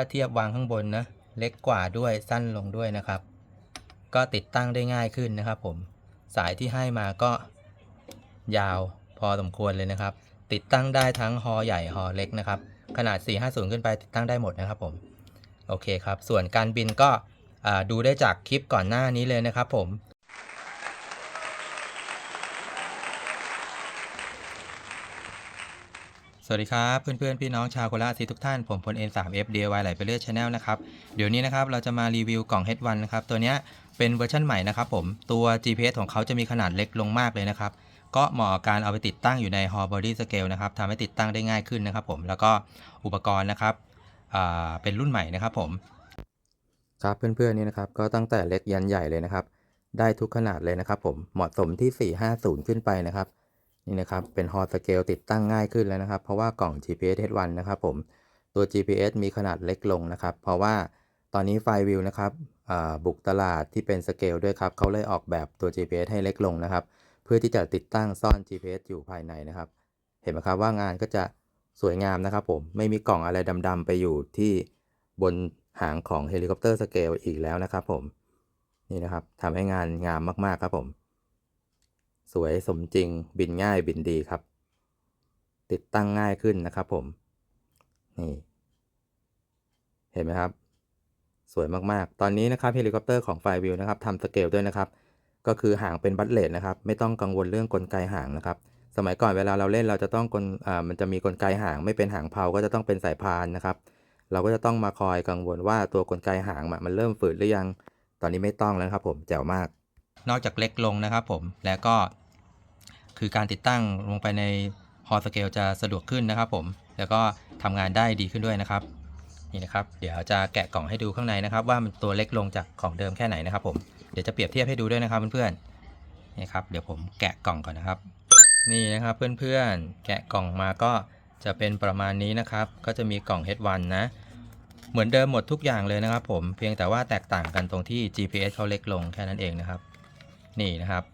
ถ้าเทียบวางข้างบนนะ เล็กกว่าด้วยสั้นลงด้วยนะครับ ก็ติดตั้งได้ง่ายขึ้นนะครับผม สายที่ให้มาก็ยาวพอสมควรเลยนะครับ ติดตั้งได้ทั้งฮอใหญ่ฮอเล็กนะครับ ขนาด 450 ขึ้นไปติดตั้งได้หมดนะครับผม โอเคครับ ส่วนการบินก็ดูได้จากคลิปก่อนหน้านี้เลยนะครับผม สวัสดีครับ เพื่อนๆ พี่น้องชาวโคราชสีทุกท่านผมพล N3F DIY ไหลไปเรื่อย Channel นะครับ เดี๋ยวนี้นะครับเราจะมารีวิวกล่อง H1 นะครับ ตัวเนี้ยเป็นเวอร์ชันใหม่นะครับผมตัว GPS ของเขาจะมีขนาดเล็กลงมากเลยนะครับ ก็เหมาะการเอาไปติดตั้งอยู่ใน Hall Body Scale นะครับทำให้ติดตั้งได้ง่ายขึ้นนะครับผมแล้วก็อุปกรณ์นะครับเป็นรุ่นใหม่นะครับผม ครับเพื่อนๆนี่นะครับก็ตั้งแต่เล็กยันใหญ่เลยนะครับ ได้ทุกขนาดเลยนะครับผมเหมาะสมที่ 450 ขึ้นไปนะครับ นี่นะครับ เป็น Hall Scale ติดตั้งง่ายขึ้นแล้วนะครับ เพราะว่ากล่อง GPS H1 นะครับผม ตัว GPS มีขนาดเล็กลงนะครับ เพราะว่าตอนนี้ไฟวิวนะครับบุกตลาดที่เป็นสเกลด้วยครับ เขาเลยออกแบบตัว GPS ให้เล็กลงนะครับ เพื่อที่จะติดตั้งซ่อน GPS อยู่ภายในนะครับ เห็นไหมครับว่างานก็จะสวยงามนะครับผม ไม่มีกล่องอะไรดำๆไปอยู่ที่บนหางของเฮลิคอปเตอร์สเกลอีกแล้วนะครับผม นี่นะครับทำให้งานงามมากๆครับผม สวยสมจริงบินง่ายบินดีครับ ติดตั้งง่ายขึ้นนะครับผม นี่ เห็นไหมครับ สวยมากๆ ตอนนี้นะครับเฮลิคอปเตอร์ของไฟวิวนะครับทำสเกลด้วยนะครับ ก็คือหางเป็นบัตเลตนะครับ ไม่ต้องกังวลเรื่องกลไกหางนะครับ สมัยก่อนเวลาเราเล่นเราจะต้องกลมันจะมีกลไกหางไม่เป็นหางเพลาก็จะต้องเป็นสายพานนะครับ เราก็จะต้องมาคอยกังวลว่าตัวกลไกหางมันเริ่มฝืดหรือยัง ตอนนี้ไม่ต้องแล้วครับ ผมแจ๋วมากนอกจากเล็กลงนะครับผม แล้วก็ คือการติดตั้งลงไปในฮอสเกลจะสะดวกขึ้นนะครับผมแล้วก็ทำงานได้ดีขึ้นด้วยนะครับนี่นะครับ เดี๋ยวจะแกะกล่องให้ดูข้างในนะครับ ว่ามันตัวเล็กลงจากของเดิมแค่ไหนนะครับผมเดี๋ยวจะเปรียบเทียบให้ดูด้วยนะครับเพื่อนๆนี่ครับเดี๋ยวผมแกะกล่องก่อนนะครับ นี่นะครับเพื่อนๆแกะกล่องมาก็จะเป็นประมาณนี้นะครับ ก็จะมีกล่อง H1 นะ เหมือนเดิมหมดทุกอย่างเลยนะครับ ผมเพียงแต่ว่าแตกต่างกันตรงที่ GPS เขาเล็กลงแค่นั้นเองนะครับ นี่นะครับ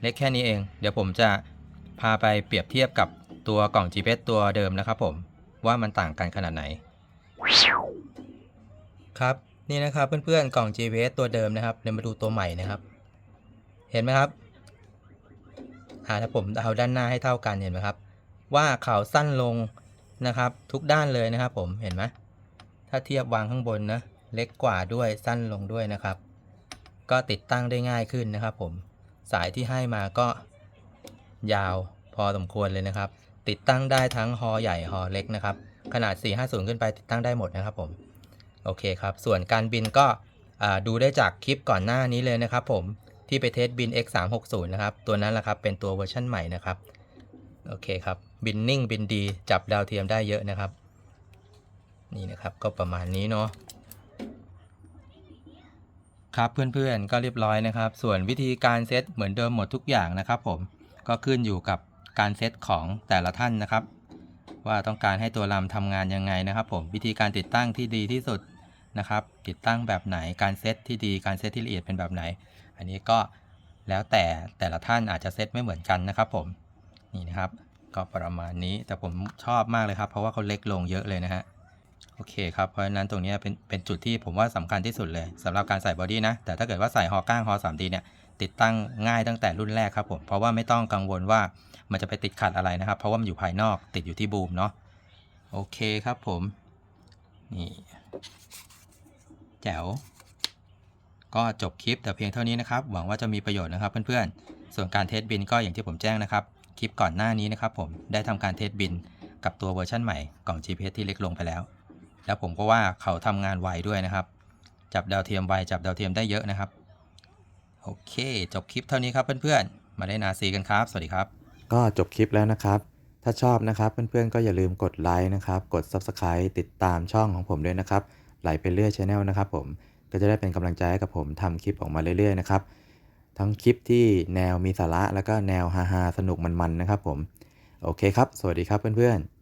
เล็กแค่นี้เอง เดี๋ยวผมจะพาไปเปรียบเทียบกับตัวกล่อง GPS ตัวเดิมนะครับผมว่ามันต่างกันขนาดไหน ครับ นี่นะครับเพื่อนๆกล่อง GPS ตัวเดิมนะครับเดี๋ยวมาดูตัวใหม่นะครับ เห็นไหมครับอ่าถ้าผมเอาด้านหน้าให้เท่ากันเห็นไหมครับ ว่าเขาสั้นลงนะครับ ทุกด้านเลยนะครับ ผมเห็นไหมถ้าเทียบวางข้างบนนะเล็กกว่าด้วยสั้นลงด้วยนะครับ ก็ติดตั้งได้ง่ายขึ้นนะครับผม สายที่ให้มาก็ยาวพอสมควรเลยนะครับ ติดตั้งได้ทั้งฮอใหญ่ฮอเล็กนะครับ ขนาด 450 ขึ้นไปติดตั้งได้หมดนะครับผม โอเคครับ ส่วนการบินก็ดูได้จากคลิปก่อนหน้านี้เลยนะครับผมที่ไปเทสบิน X360 นะครับ ตัวนั้นแหละครับ เป็นตัวเวอร์ชั่นใหม่นะครับ โอเคครับ บินนิ่งบินดี จับดาวเทียมได้เยอะนะครับ นี่นะครับ ก็ประมาณนี้เนาะ ครับเพื่อนๆก็เรียบร้อยนะครับ ส่วนวิธีการเซตเหมือนเดิมหมดทุกอย่างนะครับ ผมก็ขึ้นอยู่กับการเซตของแต่ละท่านนะครับ ว่าต้องการให้ตัวลำทำงานยังไงนะครับ ผมวิธีการติดตั้งที่ดีที่สุดนะครับ ติดตั้งแบบไหนการเซตที่ดีการเซตที่ละเอียดเป็นแบบไหน อันนี้ก็แล้วแต่แต่ละท่านอาจจะเซตไม่เหมือนกันนะครับ ผมนี่นะครับ ก็ประมาณนี้แต่ผมชอบมากเลยครับ เพราะว่าเขาเล็กลงเยอะเลยนะฮะ โอเคครับเพราะฉะนั้นตรงนี้เป็นเป็นจุดที่ผมว่าสำคัญที่สุดเลยสำหรับการใส่บอดี้นะ แต่ถ้าเกิดว่าใส่ฮอก้างฮอ 3D เนี่ยติดตั้งง่ายตั้งแต่รุ่นแรกครับผมเพราะว่าไม่ต้องกังวลว่ามันจะไปติดขัดอะไรนะครับ เพราะว่ามันอยู่ภายนอกติดอยู่ที่บูมเนาะโอเคครับผมนี่แจ๋วก็จบคลิปแต่เพียงเท่านี้นะครับ หวังว่าจะมีประโยชน์นะครับเพื่อนๆ ส่วนการเทสบินก็อย่างที่ผมแจ้งนะครับ คลิปก่อนหน้านี้นะครับผมได้ทำการเทสบินกับตัวเวอร์ชันใหม่กล่อง GPS ที่เล็กลงไปแล้ว แล้วผมก็ว่าเขาทำงานไวด้วยนะครับ จับดาวเทียมไวจับดาวเทียมได้เยอะนะครับ โอเค จบคลิปเท่านี้ครับเพื่อนๆ มาได้นาซีกันครับ สวัสดีครับ ก็จบคลิปแล้วนะครับ ถ้าชอบนะครับเพื่อนๆก็อย่าลืมกดไลค์นะครับ กด Subscribe ติดตามช่องของผมด้วยนะครับ ไหลไปเรื่อยช Channel นะครับผม ก็จะได้เป็นกำลังใจให้กับผมทำคลิปออกมาเรื่อยๆนะครับ ทั้งคลิปที่แนวมีสาระแล้วก็แนวฮาๆสนุกมันๆนะครับผม โอเคครับ สวัสดีครับเพื่อนๆ